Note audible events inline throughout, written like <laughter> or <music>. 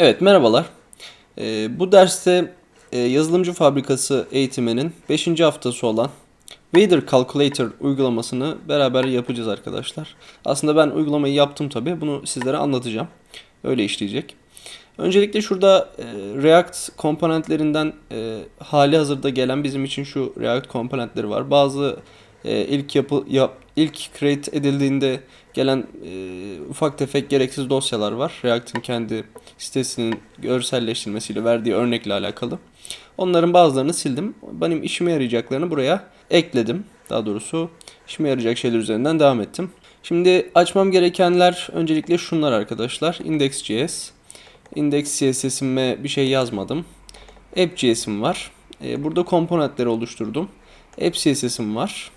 Evet, merhabalar. Ee, bu derste e, yazılımcı fabrikası eğitiminin 5. haftası olan Weather Calculator uygulamasını beraber yapacağız arkadaşlar. Aslında ben uygulamayı yaptım tabi. Bunu sizlere anlatacağım. Öyle işleyecek. Öncelikle şurada e, React komponentlerinden e, hali hazırda gelen bizim için şu React komponentleri var. Bazı e, ilk yapı yap, ilk create edildiğinde gelen e, ufak tefek gereksiz dosyalar var. React'in kendi sitesinin görselleştirmesiyle verdiği örnekle alakalı. Onların bazılarını sildim. Benim işime yarayacaklarını buraya ekledim. Daha doğrusu işime yarayacak şeyler üzerinden devam ettim. Şimdi açmam gerekenler öncelikle şunlar arkadaşlar. Index.js. Index CSS'ime bir şey yazmadım. App.js'im var. E, burada komponentleri oluşturdum. App CSS'im var.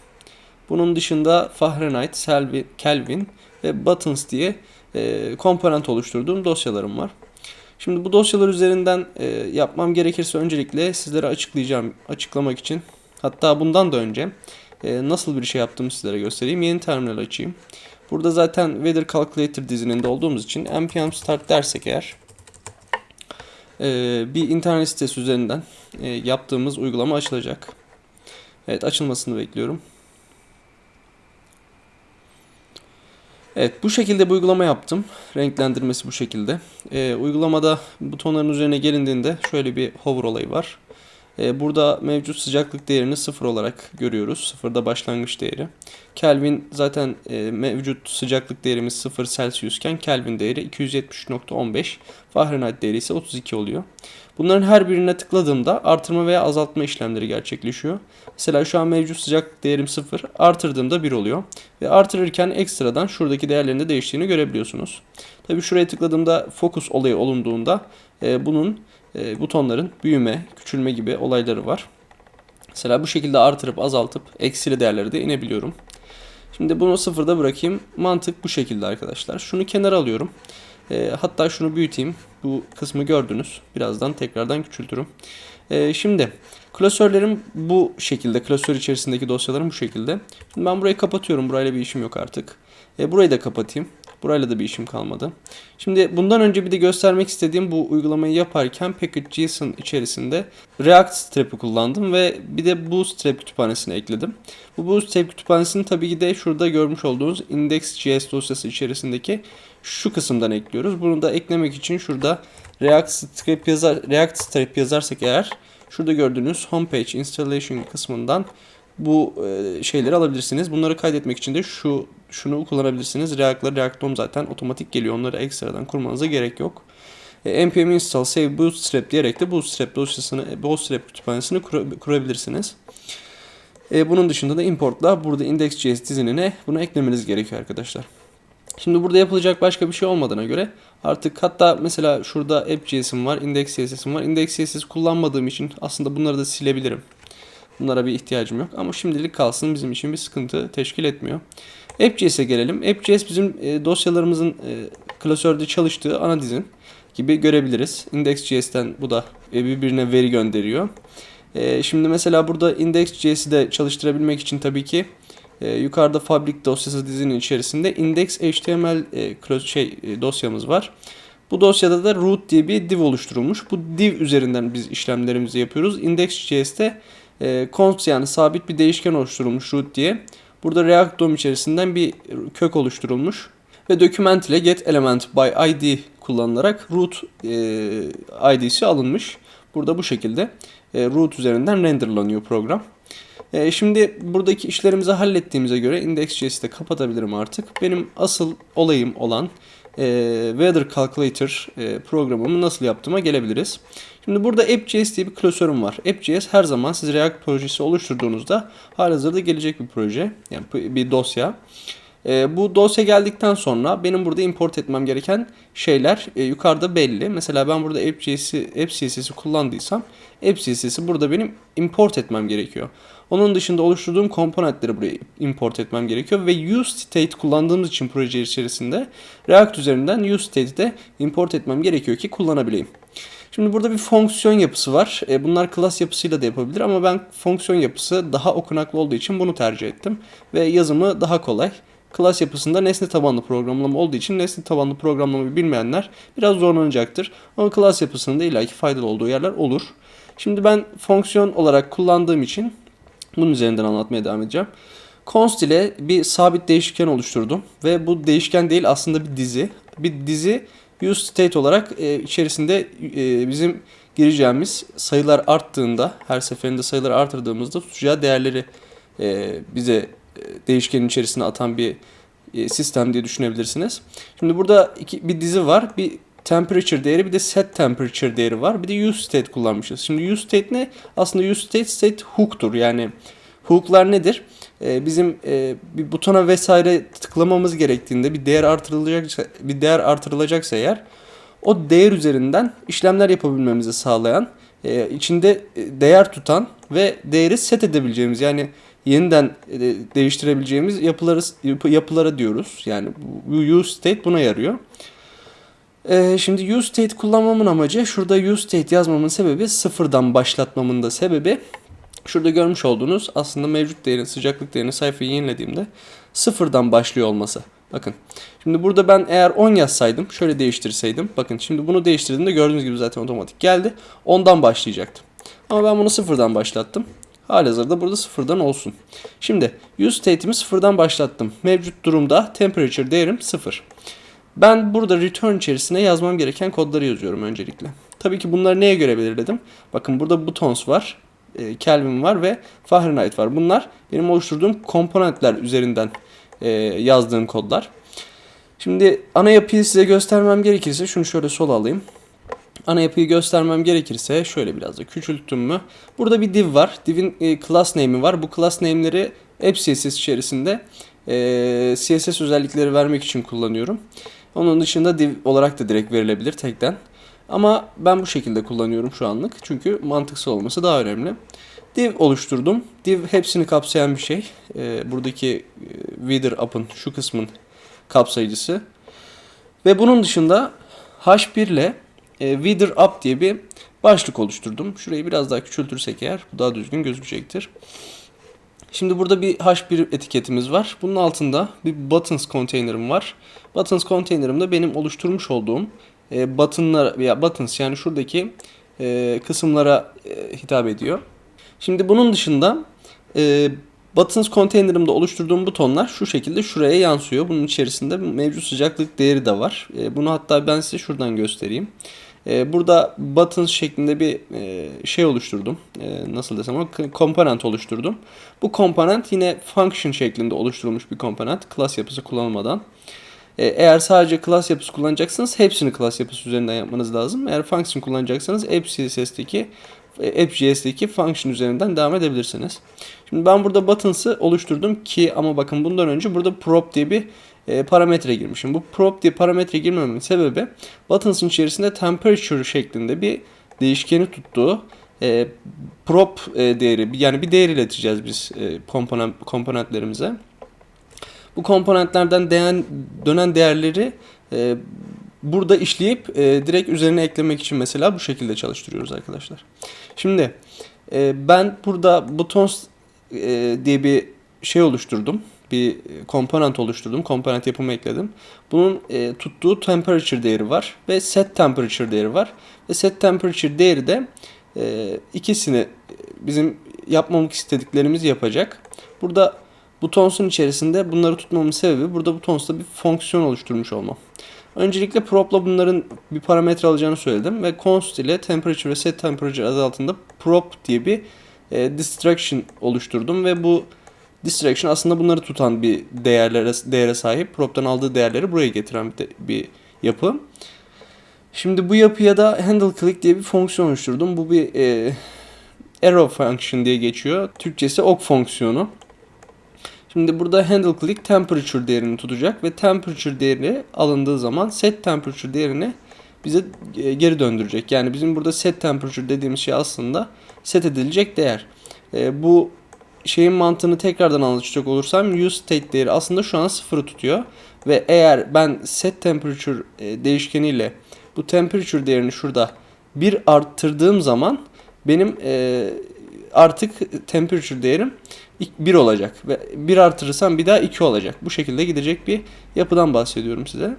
Bunun dışında Fahrenheit, Selvi- Kelvin ve Buttons diye e, komponent oluşturduğum dosyalarım var. Şimdi bu dosyalar üzerinden e, yapmam gerekirse öncelikle sizlere açıklayacağım, açıklamak için. Hatta bundan da önce e, nasıl bir şey yaptığımı sizlere göstereyim. Yeni terminal açayım. Burada zaten Weather Calculator dizininde olduğumuz için npm start dersek eğer e, bir internet sitesi üzerinden e, yaptığımız uygulama açılacak. Evet açılmasını bekliyorum. Evet bu şekilde bir uygulama yaptım. Renklendirmesi bu şekilde. Ee, uygulamada butonların üzerine gelindiğinde şöyle bir hover olayı var. Ee, burada mevcut sıcaklık değerini sıfır olarak görüyoruz. Sıfırda başlangıç değeri. Kelvin zaten e, mevcut sıcaklık değerimiz 0 Celsius iken Kelvin değeri 273.15. Fahrenheit değeri ise 32 oluyor. Bunların her birine tıkladığımda artırma veya azaltma işlemleri gerçekleşiyor. Mesela şu an mevcut sıcaklık değerim 0, artırdığımda 1 oluyor. Ve artırırken ekstradan şuradaki değerlerin de değiştiğini görebiliyorsunuz. Tabii şuraya tıkladığımda fokus olayı olunduğunda e, bunun e, butonların büyüme, küçülme gibi olayları var. Mesela bu şekilde artırıp azaltıp eksili değerleri de inebiliyorum. Şimdi bunu sıfırda bırakayım. Mantık bu şekilde arkadaşlar. Şunu kenara alıyorum. E, hatta şunu büyüteyim. Bu kısmı gördünüz. Birazdan tekrardan küçültürüm. E, şimdi klasörlerim bu şekilde. Klasör içerisindeki dosyalarım bu şekilde. Şimdi ben burayı kapatıyorum. Burayla bir işim yok artık. E, burayı da kapatayım. Burayla da bir işim kalmadı. Şimdi bundan önce bir de göstermek istediğim bu uygulamayı yaparken Package.json içerisinde React Strap'i kullandım ve bir de Bootstrap kütüphanesini ekledim. Bu Bootstrap kütüphanesini tabii ki de şurada görmüş olduğunuz index.js dosyası içerisindeki şu kısımdan ekliyoruz. Bunu da eklemek için şurada React Strap yazar React Strap yazarsak eğer şurada gördüğünüz homepage installation kısmından bu e, şeyleri alabilirsiniz. Bunları kaydetmek için de şu şunu kullanabilirsiniz. React'la React.com zaten otomatik geliyor. Onları ekstradan kurmanıza gerek yok. E, npm install save bootstrap diyerek de bootstrap dosyasını, bootstrap kütüphanesini kur, kurabilirsiniz. E, bunun dışında da importla burada index.js dizinine bunu eklemeniz gerekiyor arkadaşlar. Şimdi burada yapılacak başka bir şey olmadığına göre artık hatta mesela şurada app.js'im var, index.js'im var. Index.js kullanmadığım için aslında bunları da silebilirim. Bunlara bir ihtiyacım yok ama şimdilik kalsın bizim için bir sıkıntı teşkil etmiyor. App.js'e gelelim. App.js bizim e, dosyalarımızın e, klasörde çalıştığı ana dizin gibi görebiliriz. Index.js'ten bu da e, birbirine veri gönderiyor. Şimdi mesela burada Index.js'i de çalıştırabilmek için tabii ki e, yukarıda Fabric dosyası dizinin içerisinde index.html e, şey e, dosyamız var. Bu dosyada da root diye bir div oluşturulmuş. Bu div üzerinden biz işlemlerimizi yapıyoruz. Index.js'te e, const yani sabit bir değişken oluşturulmuş root diye. Burada React DOM içerisinden bir kök oluşturulmuş ve document ile get element by id kullanılarak root e, id'si alınmış. Burada bu şekilde e, root üzerinden renderlanıyor program. E, şimdi buradaki işlerimizi hallettiğimize göre index.js'i de kapatabilirim artık. Benim asıl olayım olan e, Weather Calculator e, programımı nasıl yaptığıma gelebiliriz. Şimdi burada app.js diye bir klasörüm var. App.js her zaman siz React projesi oluşturduğunuzda halihazırda gelecek bir proje. Yani bir dosya. E, bu dosya geldikten sonra benim burada import etmem gereken şeyler e, yukarıda belli. Mesela ben burada app.js'i app kullandıysam app CSS'i burada benim import etmem gerekiyor. Onun dışında oluşturduğum komponentleri buraya import etmem gerekiyor ve use state kullandığımız için proje içerisinde React üzerinden use state'i de import etmem gerekiyor ki kullanabileyim. Şimdi burada bir fonksiyon yapısı var. E, bunlar class yapısıyla da yapabilir ama ben fonksiyon yapısı daha okunaklı olduğu için bunu tercih ettim. Ve yazımı daha kolay Class yapısında nesne tabanlı programlama olduğu için nesne tabanlı programlamayı bilmeyenler biraz zorlanacaktır. Ama class yapısında illaki faydalı olduğu yerler olur. Şimdi ben fonksiyon olarak kullandığım için bunun üzerinden anlatmaya devam edeceğim. Const ile bir sabit değişken oluşturdum ve bu değişken değil aslında bir dizi. Bir dizi use state olarak e, içerisinde e, bizim gireceğimiz sayılar arttığında her seferinde sayıları artırdığımızda tutacağı değerleri e, bize değişkenin içerisine atan bir sistem diye düşünebilirsiniz. Şimdi burada iki, bir dizi var. Bir temperature değeri bir de set temperature değeri var. Bir de use state kullanmışız. Şimdi use state ne? Aslında use state state hook'tur. Yani hook'lar nedir? Ee, bizim e, bir butona vesaire tıklamamız gerektiğinde bir değer artırılacaksa bir değer artırılacaksa eğer o değer üzerinden işlemler yapabilmemizi sağlayan, e, içinde e, değer tutan ve değeri set edebileceğimiz yani yeniden e, değiştirebileceğimiz yapıları yapı, yapılara diyoruz. Yani bu use state buna yarıyor. Ee, şimdi use state kullanmamın amacı şurada use state yazmamın sebebi sıfırdan başlatmamın da sebebi şurada görmüş olduğunuz aslında mevcut değerin sıcaklık değerini sayfayı yenilediğimde sıfırdan başlıyor olması. Bakın şimdi burada ben eğer 10 yazsaydım şöyle değiştirseydim bakın şimdi bunu değiştirdiğimde gördüğünüz gibi zaten otomatik geldi 10'dan başlayacaktım. Ama ben bunu sıfırdan başlattım. Halihazırda burada sıfırdan olsun. Şimdi use state'imi sıfırdan başlattım. Mevcut durumda temperature değerim sıfır. Ben burada return içerisine yazmam gereken kodları yazıyorum öncelikle. Tabii ki bunları neye göre belirledim? Bakın burada buttons var, e, Kelvin var ve Fahrenheit var. Bunlar benim oluşturduğum komponentler üzerinden e, yazdığım kodlar. Şimdi ana yapıyı size göstermem gerekirse şunu şöyle sol alayım. Ana yapıyı göstermem gerekirse şöyle biraz da küçülttüm mü? Burada bir div var. Div'in e, class name'i var. Bu class name'leri app CSS içerisinde CSS özellikleri vermek için kullanıyorum. Onun dışında div olarak da direkt verilebilir tekten. Ama ben bu şekilde kullanıyorum şu anlık. Çünkü mantıksal olması daha önemli. Div oluşturdum. Div hepsini kapsayan bir şey. E, buradaki Wither app'ın şu kısmın kapsayıcısı. Ve bunun dışında H1 ile e, Wither app diye bir başlık oluşturdum. Şurayı biraz daha küçültürsek eğer bu daha düzgün gözükecektir. Şimdi burada bir H1 etiketimiz var. Bunun altında bir buttons container'ım var. Buttons container'ımda benim oluşturmuş olduğum e, buttonlar veya buttons yani şuradaki e, kısımlara e, hitap ediyor. Şimdi bunun dışında e, buttons container'ımda oluşturduğum butonlar şu şekilde şuraya yansıyor. Bunun içerisinde mevcut sıcaklık değeri de var. E, bunu hatta ben size şuradan göstereyim. E, burada buttons şeklinde bir e, şey oluşturdum. E, nasıl desem ama komponent oluşturdum. Bu komponent yine function şeklinde oluşturulmuş bir komponent. Class yapısı kullanılmadan. E, eğer sadece class yapısı kullanacaksanız hepsini class yapısı üzerinden yapmanız lazım. Eğer function kullanacaksanız app CSS'deki app.js'deki function üzerinden devam edebilirsiniz. Şimdi ben burada buttons'ı oluşturdum ki ama bakın bundan önce burada prop diye bir e, parametre girmişim. Bu prop diye parametre girmememin sebebi buttons'ın içerisinde temperature şeklinde bir değişkeni tuttuğu e, prop e, değeri yani bir değer ileteceğiz biz e, komponent komponentlerimize. Bu komponentlerden değen, dönen değerleri e, burada işleyip e, direkt üzerine eklemek için mesela bu şekilde çalıştırıyoruz arkadaşlar. Şimdi e, ben burada buttons e, diye bir şey oluşturdum. Bir komponent oluşturdum. Komponent yapımı ekledim. Bunun e, tuttuğu temperature değeri var ve set temperature değeri var. Ve set temperature değeri de e, ikisini bizim yapmamız istediklerimizi yapacak. Burada butons'un içerisinde bunları tutmamın sebebi burada butons'ta bir fonksiyon oluşturmuş olmam. Öncelikle prop'la bunların bir parametre alacağını söyledim ve const ile temperature ve set temperature adı altında prop diye bir e, distraction oluşturdum ve bu distraction aslında bunları tutan bir değerlere değere sahip. Prop'tan aldığı değerleri buraya getiren bir, bir yapı. Şimdi bu yapıya da handle click diye bir fonksiyon oluşturdum. Bu bir e, arrow function diye geçiyor. Türkçesi ok fonksiyonu. Şimdi burada handle click temperature değerini tutacak ve temperature değeri alındığı zaman set temperature değerini bize e, geri döndürecek. Yani bizim burada set temperature dediğimiz şey aslında set edilecek değer. E, bu şeyin mantığını tekrardan anlatacak olursam use state değeri aslında şu an sıfırı tutuyor. Ve eğer ben set temperature e, değişkeniyle bu temperature değerini şurada bir arttırdığım zaman benim e, artık temperature değerim 1 olacak ve 1 artırırsam bir daha 2 olacak. Bu şekilde gidecek bir yapıdan bahsediyorum size.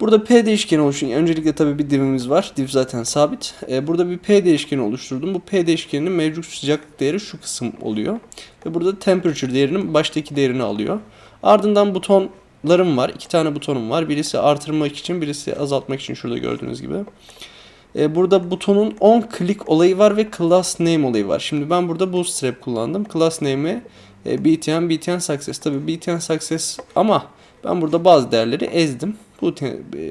Burada P değişkeni oluşun. Öncelikle tabii bir divimiz var. Div zaten sabit. Ee, burada bir P değişkeni oluşturdum. Bu P değişkeninin mevcut sıcaklık değeri şu kısım oluyor. Ve burada temperature değerinin baştaki değerini alıyor. Ardından butonlarım var. İki tane butonum var. Birisi artırmak için, birisi azaltmak için şurada gördüğünüz gibi. Ee, burada butonun on click olayı var ve class name olayı var. Şimdi ben burada bootstrap kullandım. Class name'i e, btn, btn success. Tabii btn success ama ben burada bazı değerleri ezdim. Bu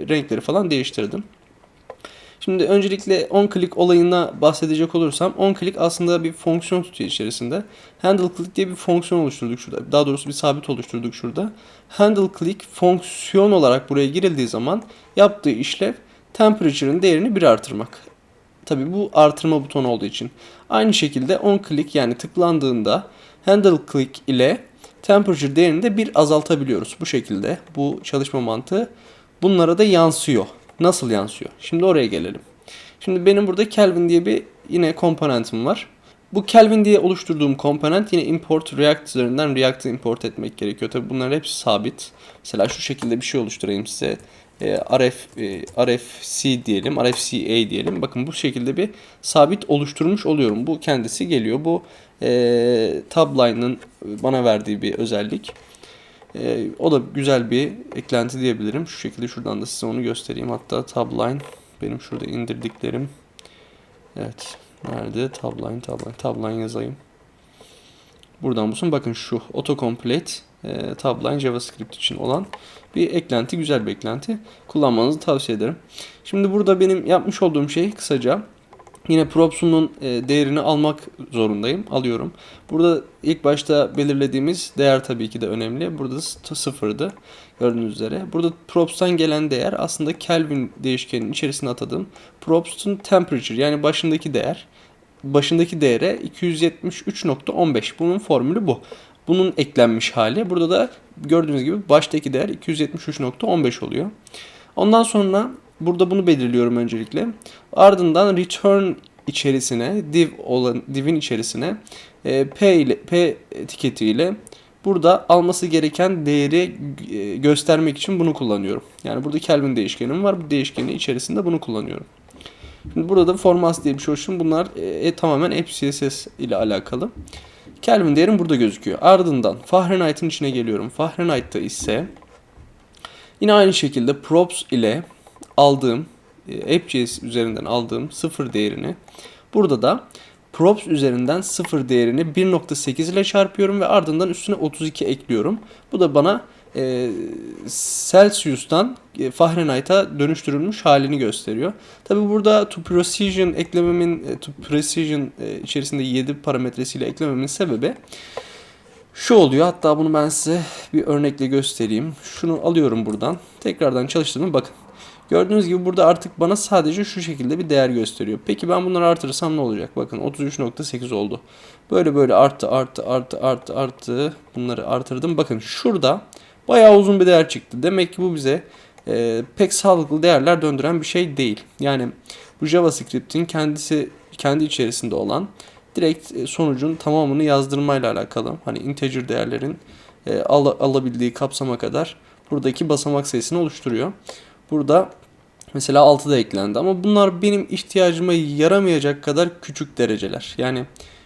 renkleri falan değiştirdim. Şimdi öncelikle on click olayına bahsedecek olursam on click aslında bir fonksiyon tutuyor içerisinde. Handle click diye bir fonksiyon oluşturduk şurada. Daha doğrusu bir sabit oluşturduk şurada. Handle click fonksiyon olarak buraya girildiği zaman yaptığı işlev temperature'ın değerini bir artırmak. Tabi bu artırma butonu olduğu için. Aynı şekilde on click yani tıklandığında handle click ile temperature değerini de bir azaltabiliyoruz. Bu şekilde bu çalışma mantığı bunlara da yansıyor. Nasıl yansıyor? Şimdi oraya gelelim. Şimdi benim burada Kelvin diye bir yine komponentim var. Bu Kelvin diye oluşturduğum komponent yine import React üzerinden React'ı import etmek gerekiyor. Tabi bunların hepsi sabit. Mesela şu şekilde bir şey oluşturayım size. E, RF, e, RFC diyelim, RFCA diyelim. Bakın bu şekilde bir sabit oluşturmuş oluyorum. Bu kendisi geliyor. Bu e, Tabline'ın bana verdiği bir özellik. E, o da güzel bir eklenti diyebilirim. Şu şekilde şuradan da size onu göstereyim. Hatta Tabline benim şurada indirdiklerim. Evet. Nerede? Tabline, Tabline, Tabline yazayım. Buradan bulsun. Bakın şu autocomplete e, Tabline JavaScript için olan bir eklenti. Güzel bir eklenti. Kullanmanızı tavsiye ederim. Şimdi burada benim yapmış olduğum şey kısaca Yine props'unun e, değerini almak zorundayım. Alıyorum. Burada ilk başta belirlediğimiz değer tabii ki de önemli. Burada sıfırdı. Gördüğünüz üzere. Burada props'tan gelen değer aslında Kelvin değişkeninin içerisine atadığım props'un temperature yani başındaki değer. Başındaki değere 273.15. Bunun formülü bu. Bunun eklenmiş hali. Burada da gördüğünüz gibi baştaki değer 273.15 oluyor. Ondan sonra Burada bunu belirliyorum öncelikle. Ardından return içerisine div olan divin içerisine e, p ile p etiketi ile burada alması gereken değeri e, göstermek için bunu kullanıyorum. Yani burada Kelvin değişkenim var. Bu değişkenin içerisinde bunu kullanıyorum. Şimdi burada da formas diye bir şey oluşum. Bunlar e, e tamamen app CSS ile alakalı. Kelvin değerim burada gözüküyor. Ardından Fahrenheit'in içine geliyorum. Fahrenheit'ta ise yine aynı şekilde props ile aldığım e, AppJS üzerinden aldığım sıfır değerini burada da props üzerinden sıfır değerini 1.8 ile çarpıyorum ve ardından üstüne 32 ekliyorum. Bu da bana e, Celsius'tan e, Fahrenheit'a dönüştürülmüş halini gösteriyor. Tabi burada to precision eklememin e, to precision e, içerisinde 7 parametresiyle eklememin sebebi şu oluyor. Hatta bunu ben size bir örnekle göstereyim. Şunu alıyorum buradan. Tekrardan çalıştığımı bakın. Gördüğünüz gibi burada artık bana sadece şu şekilde bir değer gösteriyor. Peki ben bunları artırırsam ne olacak? Bakın 33.8 oldu. Böyle böyle arttı arttı arttı arttı arttı. Bunları artırdım. Bakın şurada bayağı uzun bir değer çıktı. Demek ki bu bize e, pek sağlıklı değerler döndüren bir şey değil. Yani bu JavaScript'in kendisi kendi içerisinde olan direkt e, sonucun tamamını yazdırmayla alakalı. Hani integer değerlerin e, al, alabildiği kapsama kadar buradaki basamak sayısını oluşturuyor. Burada mesela 6 da eklendi ama bunlar benim ihtiyacıma yaramayacak kadar küçük dereceler. Yani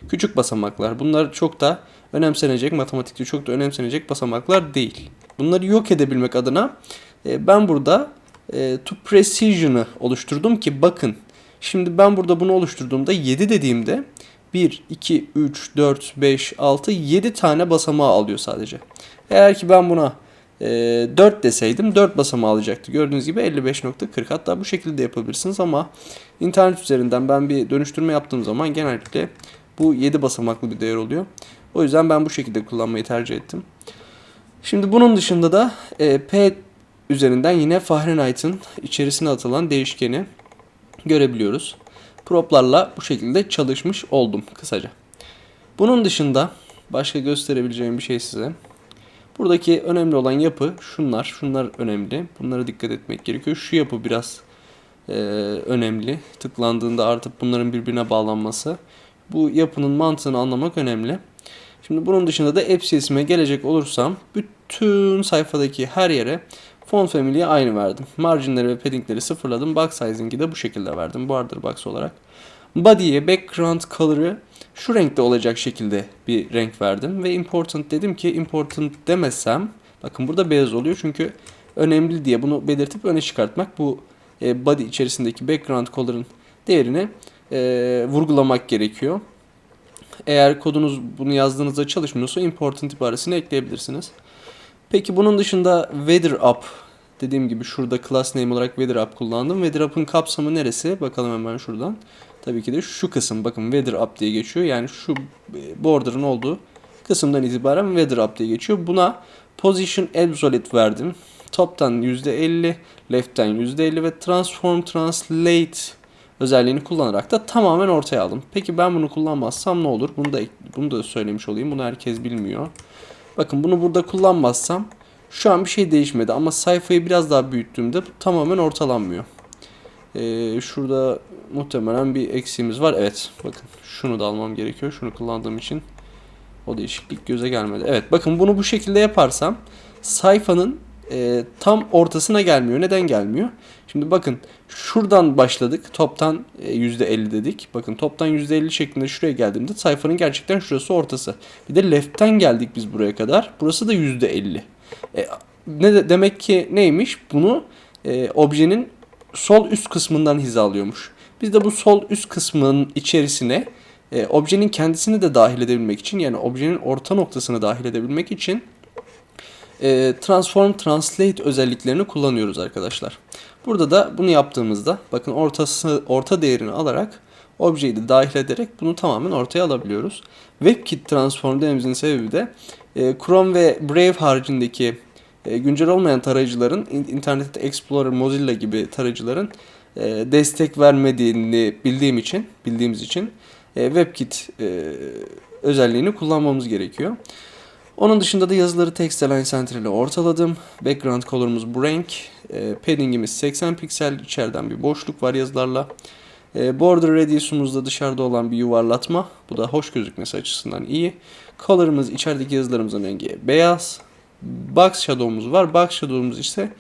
küçük basamaklar. Bunlar çok da önemsenecek, matematikte çok da önemsenecek basamaklar değil. Bunları yok edebilmek adına e, ben burada e, to precision'ı oluşturdum ki bakın. Şimdi ben burada bunu oluşturduğumda 7 dediğimde 1, 2, 3, 4, 5, 6, 7 tane basamağı alıyor sadece. Eğer ki ben buna 4 deseydim 4 basamağı alacaktı. Gördüğünüz gibi 55.40 hatta bu şekilde yapabilirsiniz ama internet üzerinden ben bir dönüştürme yaptığım zaman genellikle bu 7 basamaklı bir değer oluyor. O yüzden ben bu şekilde kullanmayı tercih ettim. Şimdi bunun dışında da e, P üzerinden yine Fahrenheit'ın içerisine atılan değişkeni görebiliyoruz. Proplarla bu şekilde çalışmış oldum kısaca. Bunun dışında başka gösterebileceğim bir şey size. Buradaki önemli olan yapı şunlar. Şunlar önemli. Bunlara dikkat etmek gerekiyor. Şu yapı biraz e, önemli. Tıklandığında artık bunların birbirine bağlanması. Bu yapının mantığını anlamak önemli. Şimdi bunun dışında da app CSS'ime gelecek olursam bütün sayfadaki her yere font family'ye aynı verdim. Marginleri ve paddingleri sıfırladım. Box sizing'i de bu şekilde verdim. Border box olarak. Body'ye background color'ı şu renkte olacak şekilde bir renk verdim. Ve important dedim ki important demesem bakın burada beyaz oluyor çünkü önemli diye bunu belirtip öne çıkartmak bu e, body içerisindeki background color'ın değerini e, vurgulamak gerekiyor. Eğer kodunuz bunu yazdığınızda çalışmıyorsa important ibaresini ekleyebilirsiniz. Peki bunun dışında weather up dediğim gibi şurada class name olarak weather up kullandım. Weather up'ın kapsamı neresi? Bakalım hemen şuradan. Tabii ki de şu kısım bakın weather up diye geçiyor. Yani şu border'ın olduğu kısımdan itibaren weather up diye geçiyor. Buna position absolute verdim. Top'tan %50, left'ten %50 ve transform translate özelliğini kullanarak da tamamen ortaya aldım. Peki ben bunu kullanmazsam ne olur? Bunu da bunu da söylemiş olayım. Bunu herkes bilmiyor. Bakın bunu burada kullanmazsam şu an bir şey değişmedi ama sayfayı biraz daha büyüttüğümde tamamen ortalanmıyor. Ee, şurada muhtemelen bir eksiğimiz var. Evet bakın şunu da almam gerekiyor. Şunu kullandığım için o değişiklik göze gelmedi. Evet bakın bunu bu şekilde yaparsam sayfanın e, tam ortasına gelmiyor. Neden gelmiyor? Şimdi bakın şuradan başladık. Toptan e, %50 dedik. Bakın toptan %50 şeklinde şuraya geldiğimde sayfanın gerçekten şurası ortası. Bir de left'ten geldik biz buraya kadar. Burası da %50. E, ne de, demek ki neymiş? Bunu e, objenin sol üst kısmından hizalıyormuş. Biz de bu sol üst kısmının içerisine e, objenin kendisini de dahil edebilmek için yani objenin orta noktasını dahil edebilmek için e, transform translate özelliklerini kullanıyoruz arkadaşlar. Burada da bunu yaptığımızda bakın ortası orta değerini alarak objeyi de dahil ederek bunu tamamen ortaya alabiliyoruz. WebKit transform dememizin sebebi de e, Chrome ve Brave haricindeki güncel olmayan tarayıcıların Internet Explorer, Mozilla gibi tarayıcıların e, destek vermediğini bildiğim için, bildiğimiz için e, WebKit e, özelliğini kullanmamız gerekiyor. Onun dışında da yazıları text align center ile ortaladım. Background color'umuz bu renk. E, padding'imiz 80 piksel. içeriden bir boşluk var yazılarla. E, border radius'umuz da dışarıda olan bir yuvarlatma. Bu da hoş gözükmesi açısından iyi. Color'ımız içerideki yazılarımızın rengi beyaz. Box shadow'umuz var. Box shadow'umuz ise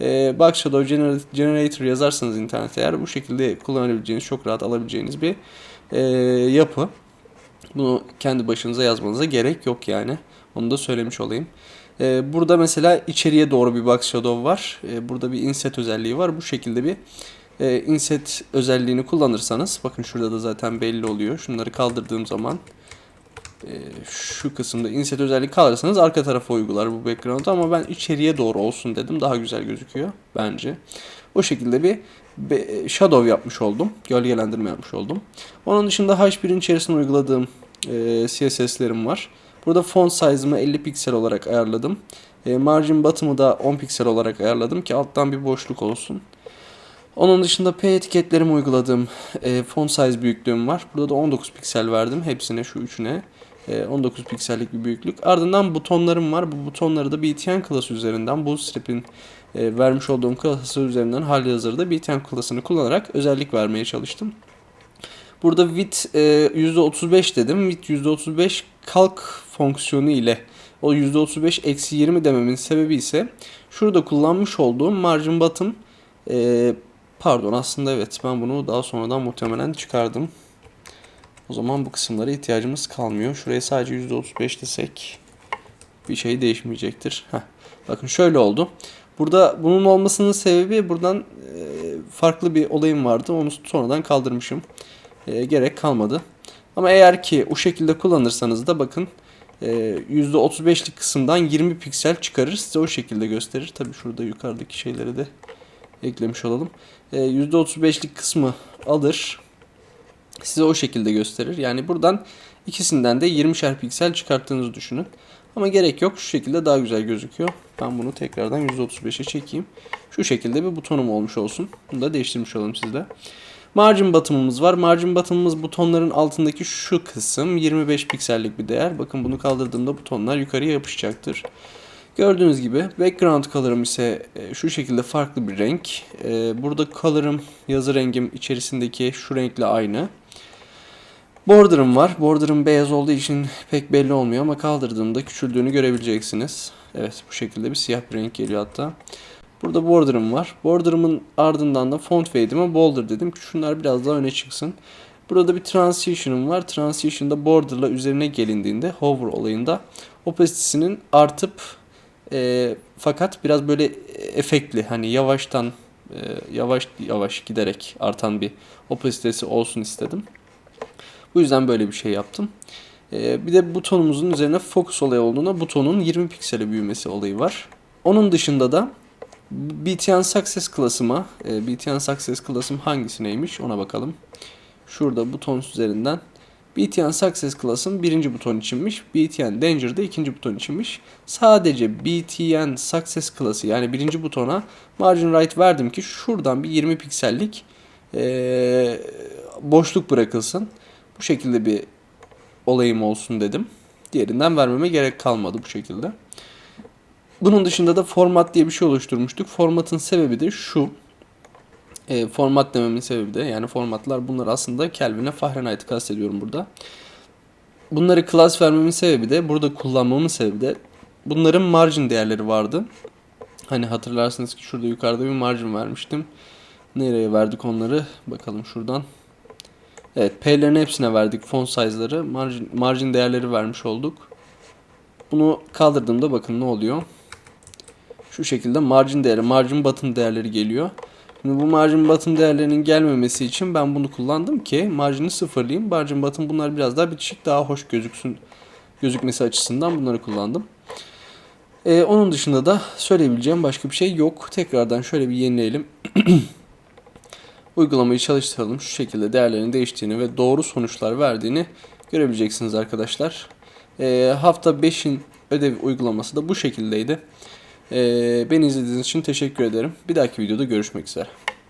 e, Box Shadow Generator yazarsanız internete eğer bu şekilde kullanabileceğiniz, çok rahat alabileceğiniz bir e, yapı. Bunu kendi başınıza yazmanıza gerek yok yani. Onu da söylemiş olayım. Ee, burada mesela içeriye doğru bir box shadow var. Ee, burada bir inset özelliği var. Bu şekilde bir e, inset özelliğini kullanırsanız bakın şurada da zaten belli oluyor. Şunları kaldırdığım zaman e, şu kısımda inset özelliği kaldırırsanız arka tarafa uygular bu background ama ben içeriye doğru olsun dedim. Daha güzel gözüküyor bence. O şekilde bir shadow yapmış oldum. Gölgelendirme yapmış oldum. Onun dışında H1'in içerisine uyguladığım e, CSS'lerim var. Burada font size'ımı 50 piksel olarak ayarladım. E, margin bottom'ı da 10 piksel olarak ayarladım ki alttan bir boşluk olsun. Onun dışında P etiketlerimi uyguladığım e, font size büyüklüğüm var. Burada da 19 piksel verdim. Hepsine şu üçüne. E, 19 piksellik bir büyüklük. Ardından butonlarım var. Bu butonları da BTN klası üzerinden Bootstrap'in e, vermiş olduğum klası üzerinden halihazırda BTN klasını kullanarak özellik vermeye çalıştım. Burada width e, %35 dedim. Width %35 kalk fonksiyonu ile o %35 eksi 20 dememin sebebi ise şurada kullanmış olduğum margin bottom e, pardon aslında evet ben bunu daha sonradan muhtemelen çıkardım. O zaman bu kısımlara ihtiyacımız kalmıyor. Şuraya sadece %35 desek bir şey değişmeyecektir. Heh. Bakın şöyle oldu. Burada bunun olmasının sebebi buradan e, farklı bir olayım vardı. Onu sonradan kaldırmışım. E, gerek kalmadı. Ama eğer ki o şekilde kullanırsanız da bakın e, %35'lik kısımdan 20 piksel çıkarır. Size o şekilde gösterir. Tabi şurada yukarıdaki şeyleri de eklemiş olalım. E, %35'lik kısmı alır. Size o şekilde gösterir. Yani buradan ikisinden de 20'şer piksel çıkarttığınızı düşünün. Ama gerek yok. Şu şekilde daha güzel gözüküyor. Ben bunu tekrardan %35'e çekeyim. Şu şekilde bir butonum olmuş olsun. Bunu da değiştirmiş olalım sizde. Margin batımımız var. Margin batımımız butonların altındaki şu kısım 25 piksellik bir değer. Bakın bunu kaldırdığımda butonlar yukarıya yapışacaktır. Gördüğünüz gibi background color'ım ise e, şu şekilde farklı bir renk. E, burada color'ım yazı rengim içerisindeki şu renkle aynı. Border'ım var. Border'ım beyaz olduğu için pek belli olmuyor ama kaldırdığımda küçüldüğünü görebileceksiniz. Evet bu şekilde bir siyah bir renk geliyor hatta. Burada border'ım var. Border'ımın ardından da font fade'ime boulder dedim ki şunlar biraz daha öne çıksın. Burada bir transition'ım var. Transition'da border'la üzerine gelindiğinde hover olayında opacity'sinin artıp e, fakat biraz böyle efektli hani yavaştan e, yavaş yavaş giderek artan bir opacity'si olsun istedim. Bu yüzden böyle bir şey yaptım. E, bir de butonumuzun üzerine focus olayı olduğunda butonun 20 piksele büyümesi olayı var. Onun dışında da BTN Success klasıma, e, BTN Success klasım hangisineymiş ona bakalım. Şurada buton üzerinden BTN Success klasım birinci buton içinmiş. BTN Danger da ikinci buton içinmiş. Sadece BTN Success klası yani birinci butona margin right verdim ki şuradan bir 20 piksellik eee, boşluk bırakılsın. Bu şekilde bir olayım olsun dedim. Diğerinden vermeme gerek kalmadı bu şekilde. Bunun dışında da format diye bir şey oluşturmuştuk. Formatın sebebi de şu. E, format dememin sebebi de yani formatlar bunlar aslında Kelvin'e Fahrenheit'i kastediyorum burada. Bunları class vermemin sebebi de burada kullanmamın sebebi de bunların margin değerleri vardı. Hani hatırlarsınız ki şurada yukarıda bir margin vermiştim. Nereye verdik onları? Bakalım şuradan. Evet P'lerin hepsine verdik font size'ları. Margin, margin değerleri vermiş olduk. Bunu kaldırdığımda bakın ne oluyor. Şu şekilde margin değeri, margin button değerleri geliyor. Şimdi bu margin button değerlerinin gelmemesi için ben bunu kullandım ki margin'i sıfırlayayım. Margin button bunlar biraz daha bitişik, daha hoş gözüksün gözükmesi açısından bunları kullandım. Ee, onun dışında da söyleyebileceğim başka bir şey yok. Tekrardan şöyle bir yenileyelim. <clears throat> Uygulamayı çalıştıralım. Şu şekilde değerlerin değiştiğini ve doğru sonuçlar verdiğini görebileceksiniz arkadaşlar. Ee, hafta 5'in ödev uygulaması da bu şekildeydi. Ee, beni izlediğiniz için teşekkür ederim. Bir dahaki videoda görüşmek üzere.